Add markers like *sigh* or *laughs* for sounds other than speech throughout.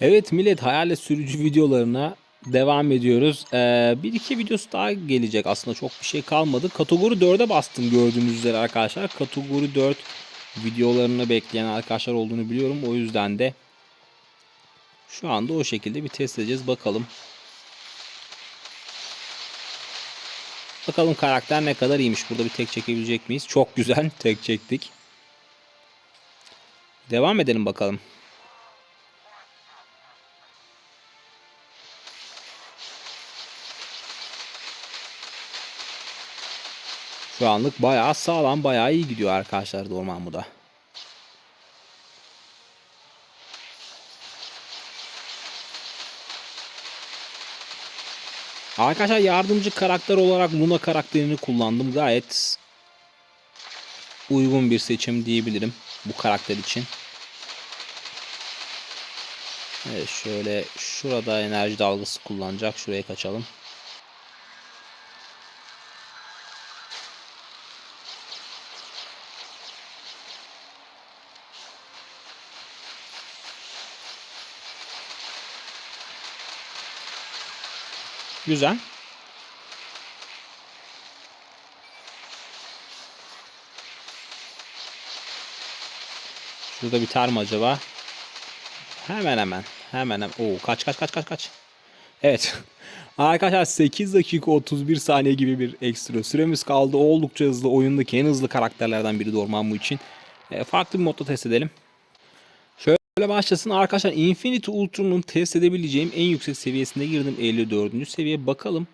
Evet millet hayalet sürücü videolarına devam ediyoruz. Ee, bir iki videosu daha gelecek aslında çok bir şey kalmadı. Kategori 4'e bastım gördüğünüz üzere arkadaşlar. Kategori 4 videolarını bekleyen arkadaşlar olduğunu biliyorum. O yüzden de şu anda o şekilde bir test edeceğiz bakalım. Bakalım karakter ne kadar iyiymiş. Burada bir tek çekebilecek miyiz? Çok güzel *laughs* tek çektik. Devam edelim bakalım. Şu anlık bayağı sağlam, bayağı iyi gidiyor arkadaşlar Dorman bu da. Arkadaşlar yardımcı karakter olarak Luna karakterini kullandım. Gayet uygun bir seçim diyebilirim bu karakter için. Evet şöyle şurada enerji dalgası kullanacak. Şuraya kaçalım. Güzel. Şurada biter mi acaba? Hemen hemen. Hemen hemen. Oo, kaç kaç kaç kaç kaç. Evet. *laughs* Arkadaşlar 8 dakika 31 saniye gibi bir ekstra süremiz kaldı. Oldukça hızlı. Oyundaki en hızlı karakterlerden biri Dormammu için. E, farklı bir modda test edelim. Şöyle başlasın arkadaşlar. Infinity Ultra'nın test edebileceğim en yüksek seviyesinde girdim. 54. seviye. Bakalım.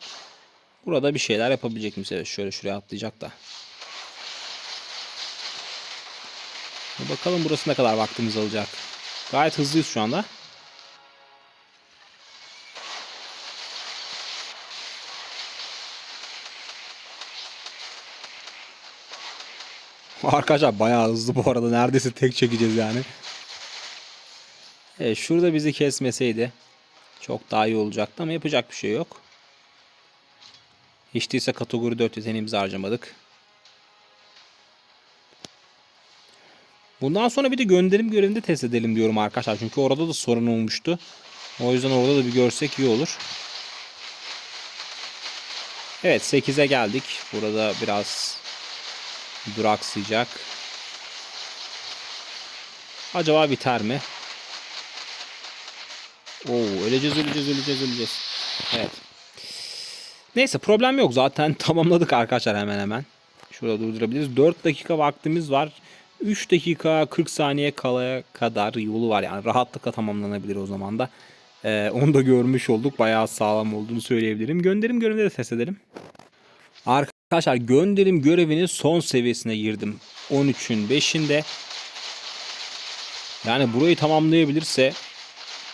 Burada bir şeyler yapabilecek? Evet şöyle şuraya atlayacak da. Bakalım burası ne kadar vaktimiz alacak. Gayet hızlıyız şu anda. *laughs* Arkadaşlar bayağı hızlı bu arada. Neredeyse tek çekeceğiz yani. Evet, şurada bizi kesmeseydi çok daha iyi olacaktı ama yapacak bir şey yok. Hiç değilse kategori 4 yeteneğimizi harcamadık. Bundan sonra bir de gönderim görevinde test edelim diyorum arkadaşlar. Çünkü orada da sorun olmuştu. O yüzden orada da bir görsek iyi olur. Evet 8'e geldik. Burada biraz duraksayacak. Acaba biter mi? Oo, öleceğiz öleceğiz öleceğiz öleceğiz. Evet. Neyse problem yok. Zaten *laughs* tamamladık arkadaşlar hemen hemen. Şurada durdurabiliriz. 4 dakika vaktimiz var. 3 dakika 40 saniye kalaya kadar yolu var. Yani rahatlıkla tamamlanabilir o zaman da. Ee, onu da görmüş olduk. Bayağı sağlam olduğunu söyleyebilirim. Gönderim görevinde de test edelim. Arkadaşlar gönderim görevinin son seviyesine girdim. 13'ün 5'inde. Yani burayı tamamlayabilirse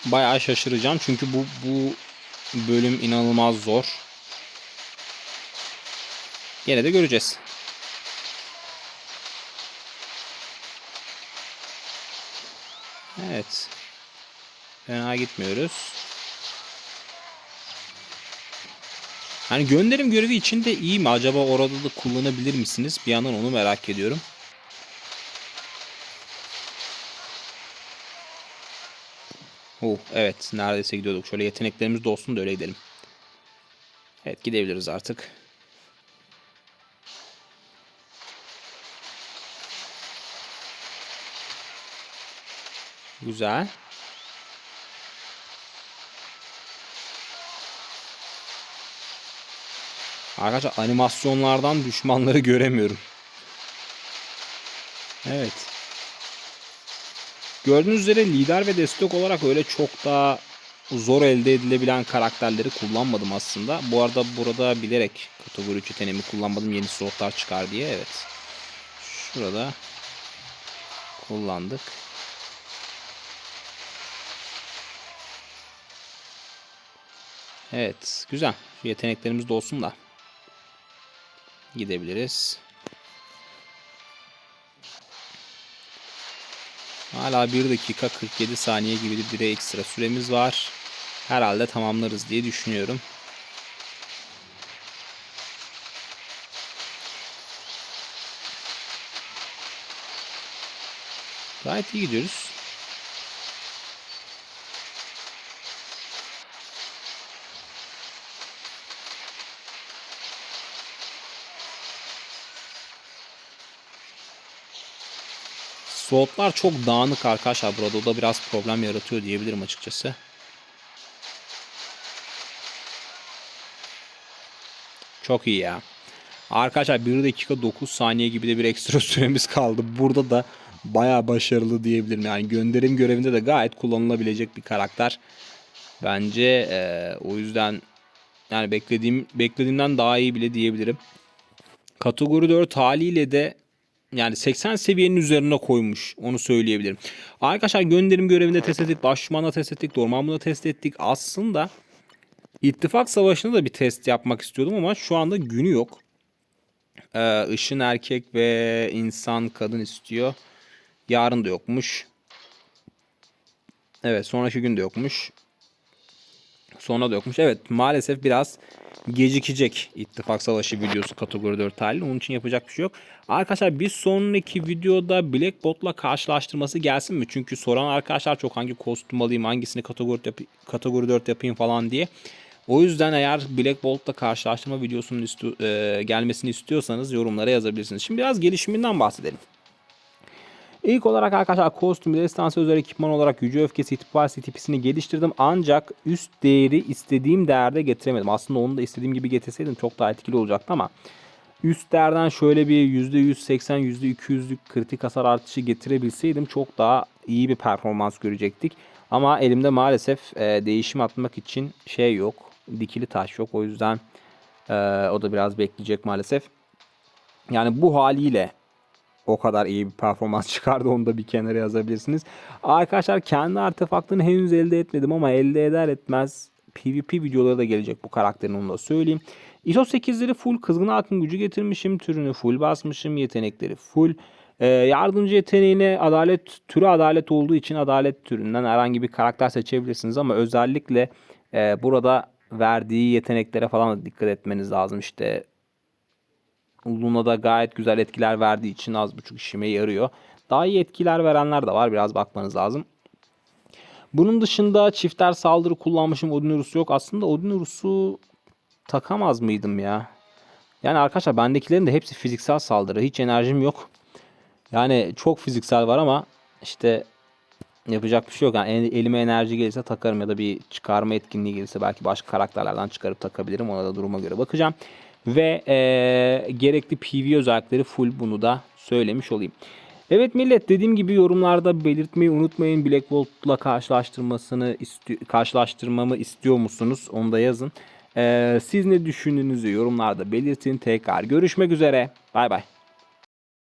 bayağı şaşıracağım. Çünkü bu, bu bölüm inanılmaz zor. Yine de göreceğiz. Evet. Fena gitmiyoruz. Hani gönderim görevi için de iyi mi? Acaba orada da kullanabilir misiniz? Bir yandan onu merak ediyorum. Oh, evet neredeyse gidiyorduk. Şöyle yeteneklerimiz de olsun da öyle gidelim. Evet gidebiliriz artık. Güzel. Arkadaşlar animasyonlardan düşmanları göremiyorum. Evet. Gördüğünüz üzere lider ve destek olarak öyle çok daha zor elde edilebilen karakterleri kullanmadım aslında. Bu arada burada bilerek kategori 3 yeteneğimi kullanmadım yeni slotlar çıkar diye. Evet. Şurada kullandık. Evet. Güzel. Yeteneklerimiz de olsun da. Gidebiliriz. Hala 1 dakika 47 saniye gibi bir ekstra süremiz var. Herhalde tamamlarız diye düşünüyorum. Gayet iyi gidiyoruz. Slotlar çok dağınık arkadaşlar burada. O da biraz problem yaratıyor diyebilirim açıkçası. Çok iyi ya. Arkadaşlar 1 dakika 9 saniye gibi de bir ekstra *laughs* süremiz kaldı. Burada da baya başarılı diyebilirim. Yani gönderim görevinde de gayet kullanılabilecek bir karakter. Bence e, o yüzden yani beklediğim beklediğimden daha iyi bile diyebilirim. Kategori 4 haliyle de yani 80 seviyenin üzerine koymuş. Onu söyleyebilirim. Arkadaşlar gönderim görevinde test ettik. Başmanda test ettik. Dormamında test ettik. Aslında İttifak Savaşı'nda da bir test yapmak istiyordum ama şu anda günü yok. Ee, ışın erkek ve insan kadın istiyor. Yarın da yokmuş. Evet sonraki gün de yokmuş. Sonra da yokmuş. Evet maalesef biraz gecikecek İttifak Savaşı videosu kategori 4 hali. Onun için yapacak bir şey yok. Arkadaşlar bir sonraki videoda Black Bot'la karşılaştırması gelsin mi? Çünkü soran arkadaşlar çok hangi kostüm alayım, hangisini kategori, kategori 4 yapayım falan diye. O yüzden eğer Black Bolt'la karşılaştırma videosunun isti- e, gelmesini istiyorsanız yorumlara yazabilirsiniz. Şimdi biraz gelişiminden bahsedelim. İlk olarak arkadaşlar kostüm destansı özel ekipman olarak gücü öfkesi itibari tipisini geliştirdim. Ancak üst değeri istediğim değerde getiremedim. Aslında onu da istediğim gibi getirseydim çok daha etkili olacaktı ama üst değerden şöyle bir %180 %200'lük kritik hasar artışı getirebilseydim çok daha iyi bir performans görecektik. Ama elimde maalesef e, değişim atmak için şey yok. Dikili taş yok. O yüzden e, o da biraz bekleyecek maalesef. Yani bu haliyle o kadar iyi bir performans *laughs* çıkardı. Onu da bir kenara yazabilirsiniz. Arkadaşlar kendi artefaktını henüz elde etmedim ama elde eder etmez PvP videoları da gelecek bu karakterin onu da söyleyeyim. ISO 8'leri full kızgın akın gücü getirmişim. Türünü full basmışım. Yetenekleri full. Ee, yardımcı yeteneğine adalet türü adalet olduğu için adalet türünden herhangi bir karakter seçebilirsiniz ama özellikle e, burada verdiği yeteneklere falan da dikkat etmeniz lazım. İşte Luna'da gayet güzel etkiler verdiği için az buçuk işime yarıyor. Daha iyi etkiler verenler de var. Biraz bakmanız lazım. Bunun dışında çifter saldırı kullanmışım. Odinurus yok. Aslında Odinurus'u takamaz mıydım ya? Yani arkadaşlar bendekilerin de hepsi fiziksel saldırı. Hiç enerjim yok. Yani çok fiziksel var ama işte yapacak bir şey yok. Yani el- elime enerji gelirse takarım ya da bir çıkarma etkinliği gelirse belki başka karakterlerden çıkarıp takabilirim. Ona da duruma göre bakacağım. Ve eee, gerekli PV özellikleri full bunu da söylemiş olayım. Evet millet dediğim gibi yorumlarda belirtmeyi unutmayın. Black Bolt'la karşılaştırmasını isti- karşılaştırmamı istiyor musunuz? Onu da yazın. Eee, siz ne düşündüğünüzü yorumlarda belirtin. Tekrar görüşmek üzere. Bay bay.